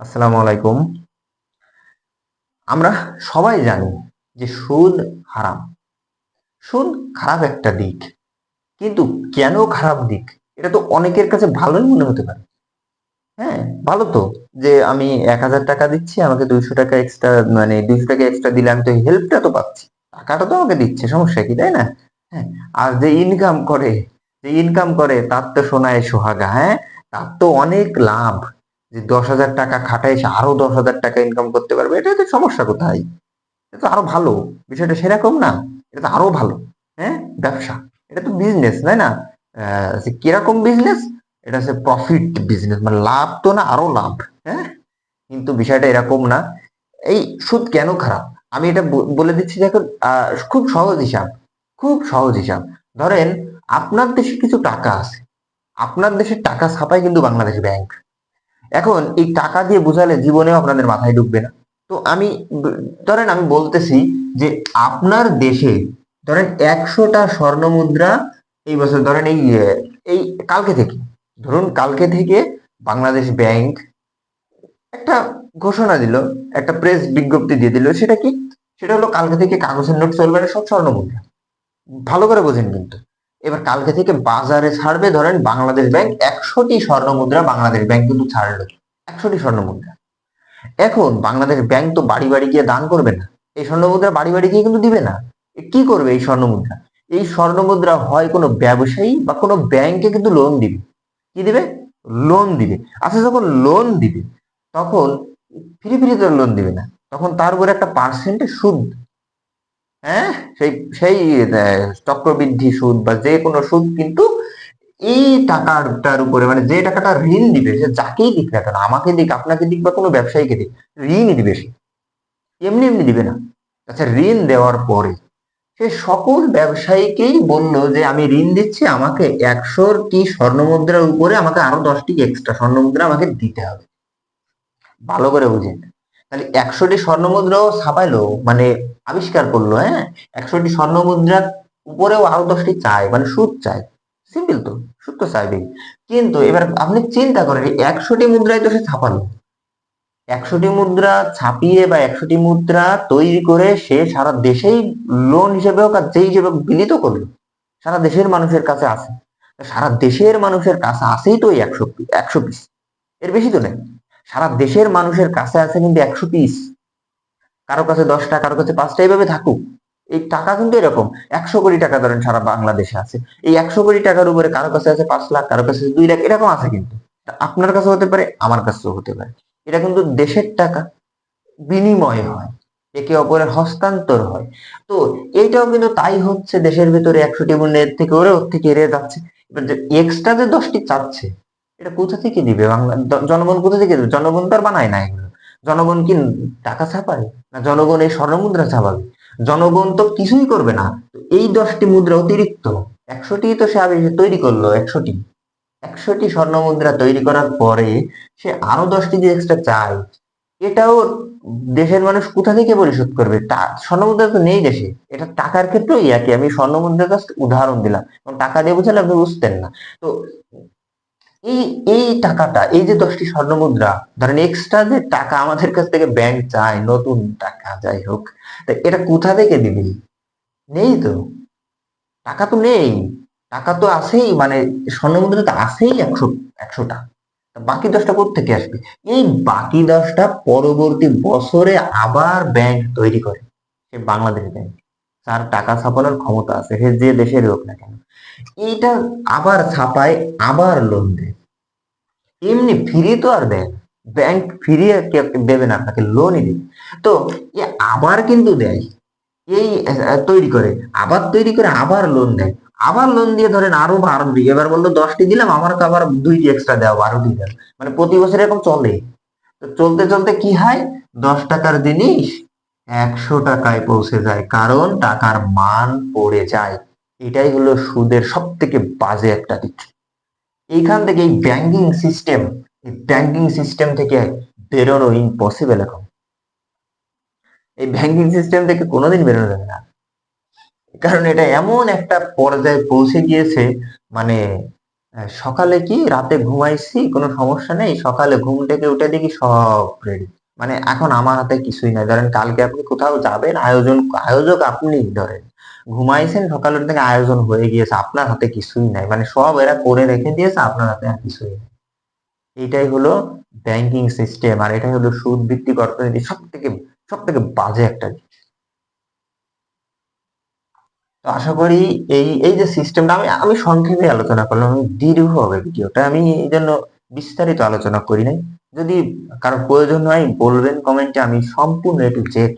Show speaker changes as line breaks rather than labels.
আসসালামু আলাইকুম। আমরা সবাই জানি যে সুদ হারাম। সুদ খারাপ একটা দিক, কিন্তু কেন খারাপ দিক? এটা তো অনেকের কাছে ভালোই মনে হতে পারে। হ্যাঁ ভালো তো যে আমি এক হাজার টাকা দিচ্ছি, আমাকে দুইশো টাকা এক্সট্রা মানে দুইশো টাকা এক্সট্রা দিলে আমি তো হেল্পটা তো পাচ্ছি। টাকাটা তো আমাকে দিচ্ছে, সমস্যা কি, তাই না? হ্যাঁ আর যে ইনকাম করে, যে ইনকাম করে, তার তো সোনায় সোহাগা হ্যাঁ? তার তো অনেক লাভ। যে দশ হাজার টাকা খাটায় সে আরও দশ হাজার টাকা ইনকাম করতে পারবে, এটা তো সমস্যা কোথায়? এটা তো আরও ভালো, বিষয়টা সেরকম না, এটা তো আরও ভালো হ্যাঁ? ব্যবসা, এটা তো বিজনেস তাই না? কীরকম বিজনেস এটা হচ্ছে প্রফিট বিজনেস মানে লাভ তো না, আরও লাভ হ্যাঁ? কিন্তু বিষয়টা এরকম না, এই সুদ কেন খারাপ? আমি এটা বলে দিচ্ছি, দেখুন খুব সহজ হিসাব, খুব সহজ হিসাব, ধরেন আপনার দেশে কিছু টাকা আছে, আপনার দেশের টাকা ছাপায় কিন্তু বাংলাদেশ ব্যাংক এখন এই টাকা দিয়ে বুঝালে জীবনেও আপনাদের মাথায় ঢুকবে না। তো আমি, ধরেন আমি বলতেছি যে আপনার দেশে ধরেন একশোটা স্বর্ণ মুদ্রা এই বছর ধরেন এই এই কালকে থেকে, ধরুন কালকে থেকে বাংলাদেশ ব্যাংক একটা ঘোষণা দিল, একটা প্রেস বিজ্ঞপ্তি দিয়ে দিল, সেটা কি? সেটা হলো কালকে থেকে কাগজের নোট চলবে না, সব স্বর্ণ মুদ্রা। ভালো করে বোঝেন কিন্তু। এবার কালকে থেকে বাজারে ছাড়বে, ধরেন বাংলাদেশ ব্যাংক একশোটি স্বর্ণ মুদ্রা বাংলাদেশ ব্যাংক কিন্তু ছাড়লো, একশোটি স্বর্ণ মুদ্রা। এখন বাংলাদেশ ব্যাংক তো বাড়ি বাড়ি গিয়ে দান করবে না, এই স্বর্ণ মুদ্রা বাড়ি বাড়ি গিয়ে কিন্তু দিবে না কি করবে এই স্বর্ণ মুদ্রা? এই স্বর্ণ মুদ্রা হয় কোনো ব্যবসায়ী বা কোনো ব্যাংকে কিন্তু লোন দিবে, কি দিবে? লোন দিবে। আচ্ছা যখন লোন দিবে, তখন ফ্রি ফ্রি তো লোন দিবে না, তখন তার উপরে একটা পার্সেন্টেজ সুদ হ্যাঁ? সেই সেই চক্রবৃদ্ধি সুদ বা যে কোনো সুদ কিন্তু এই টাকাটার উপরে মানে যে টাকাটা ঋণ দিবে সে যাকেই দিক না কেন, আমাকে দিক, আপনাকে দিক বা কোনো ব্যবসায়ীকে দিক ঋণই দিবে সে। এমনি এমনি দিবে না। আচ্ছা ঋণ দেওয়ার পরে সে সকল ব্যবসায়ীকেই বলল যে, আমি ঋণ দিচ্ছি, আমাকে একশোটি স্বর্ণ মুদ্রার উপরে আমাকে আরও দশটি এক্সট্রা স্বর্ণ মুদ্রা আমাকে দিতে হবে। ভালো করে বুঝেন। তাহলে একশোটি স্বর্ণ মুদ্রাও ছাপাইলো মানে আবিষ্কার করল হ্যাঁ? একশোটি স্বর্ণ মুদ্রার উপরেও আরও দশটি চাই মানে সুদ চাই সিম্পল তো, সুদ তো চাইবেই। কিন্তু এবার আপনি চিন্তা করেন একশোটি মুদ্রায় তো সে ছাপালো। একশোটি মুদ্রা ছাপিয়ে বা একশোটি মুদ্রা তৈরি করে সে সারা দেশেই লোন হিসেবে হোক আর যেই হিসেবে বিলিত করল, সারা দেশের মানুষের কাছে আছে। সারা দেশের মানুষের কাছে আছেই তো একশো একশো পিস এর বেশি তো নেই। সারা দেশের মানুষের কাছে আছে কিন্তু একশো পিস কারও কাছে দশটা, কারও কাছে পাঁচটা, এইভাবে থাকুক। এই টাকা কিন্তু এরকম। একশো কোটি টাকা ধরেন সারা বাংলাদেশে আছে। এই একশো কোটি টাকার উপরে কারও কাছে আছে পাঁচ লাখ, কারও কাছে দুই লাখ, এরকম আছে কিন্তু। আপনার কাছে হতে পারে, আমার কাছেও হতে পারে। এটা কিন্তু দেশের টাকা। বিনিময় হয়। একে অপরের হস্তান্তর হয়। তো এইটাও কিন্তু তাই হচ্ছে দেশের ভিতরে একশোটি মূল্য এর থেকে ওরে ওর থেকে এড়ে যাচ্ছে। এবার এক্সট্রা যে দশটি চাচ্ছে এটা কোথা থেকে দিবে? বাংলা জনগণ কোথা থেকে দিবে? জনগণ তো আর বানায় না এগুলো। জনগণ কি টাকা ছাপায়? না জনগণ এই স্বর্ণ মুদ্রা ছাপাবে? জনগণ তো কিছুই করবে না। এই দশটি মুদ্রা অতিরিক্ত। একশোটি তো সে তৈরি করল, একশোটি। একশোটি স্বর্ণ মুদ্রা তৈরি করার পরে সে আরও দশটি যে এক্সট্রা চায়। এটাও দেশের মানুষ কোথা থেকে পরিশোধ করবে? টা- স্বর্ণ মুদ্রা তো নেই দেশে। এটা টাকার ক্ষেত্রেও একই। আমি স্বর্ণ মুদ্রার জাস্ট উদাহরণ দিলাম। টাকা দিয়ে বুঝালে আপনি বুঝতেন না। তো এই এই টাকাটা, এই যে দশটি স্বর্ণ মুদ্রা, ধরেন এক্সট্রা যে টাকা আমাদের কাছ থেকে ব্যাংক চায়, নতুন টাকা, যাই হোক, তা এটা কোথা থেকে দিবি? নেই তো। টাকা তো নেই। টাকা তো আছেই মানে স্বর্ণ মুদ্রা তো আছেই একশো, একশোটা। বাকি দশটা থেকে আসবে? এই বাকি দশটা পরবর্তী বছরে আবার ব্যাংক তৈরি করে, সে বাংলাদেশ ব্যাংক তার টাকা ছাপানোর ক্ষমতা আছে, সে যে দেশের হোক না কেন, এইটা আবার ছাপায় আবার লোন দেয় এমনি ফ্রি তো আর দেয় ব্যাংক ফিরিয়ে দেবে না আপনাকে, লোনই দেবে। তো এ আবার কিন্তু দেয়। এই তৈরি করে, আবার তৈরি করে আবার লোন দেয়। আবার লোন দিয়ে ধরেন আরও বারো দিই এবার বলল দশটি দিলাম, আমার তো আবার দুইটি এক্সট্রা দেওয়া, বারো দিন মানে প্রতি বছর এরকম চলে। তো চলতে চলতে কি হয়? দশ টাকার জিনিস একশো টাকায় পৌঁছে যায়, কারণ টাকার মান পড়ে যায়। এটাই হলো সুদের সব থেকে বাজে একটা দিক। এইখান থেকে এই ব্যাংকিং সিস্টেম এই ব্যাংকিং সিস্টেম থেকে বেরোনো ইম্পসিবল এখন। এই ব্যাংকিং সিস্টেম থেকে কোনোদিন বেরোনো যাবে না। কারণ এটা এমন একটা পর্যায়ে পৌঁছে গিয়েছে মানে সকালে কি? রাতে ঘুমাইছি, কোনো সমস্যা নেই, সকালে ঘুম থেকে উঠে দেখি সব রেডি মানে এখন আমার হাতে কিছুই নাই। ধরেন কালকে আপনি কোথাও যাবেন, আয়োজন, আয়োজক আপনি ধরেন ঘুমাইছেন, সকালের থেকে আয়োজন হয়ে গিয়েছে, আপনার হাতে কিছুই নাই। মানে সব এরা করে রেখে দিয়েছে, আপনার হাতে আর কিছুই নেই। এটাই হলো ব্যাংকিং সিস্টেম আর এটাই হলো সুদ ভিত্তিক অর্থনীতি সব থেকে সব থেকে বাজে একটা জিনিস। তো আশা করি এই এই যে সিস্টেমটা আমি আমি সংক্ষেপে আলোচনা করলাম, আমি দীর্ঘ হবে ভিডিওটা, আমি এই জন্য বিস্তারিত আলোচনা করি নাই। যদি কারও প্রয়োজন হয় বলবেন কমেন্টে আমি সম্পূর্ণ এ টু জেড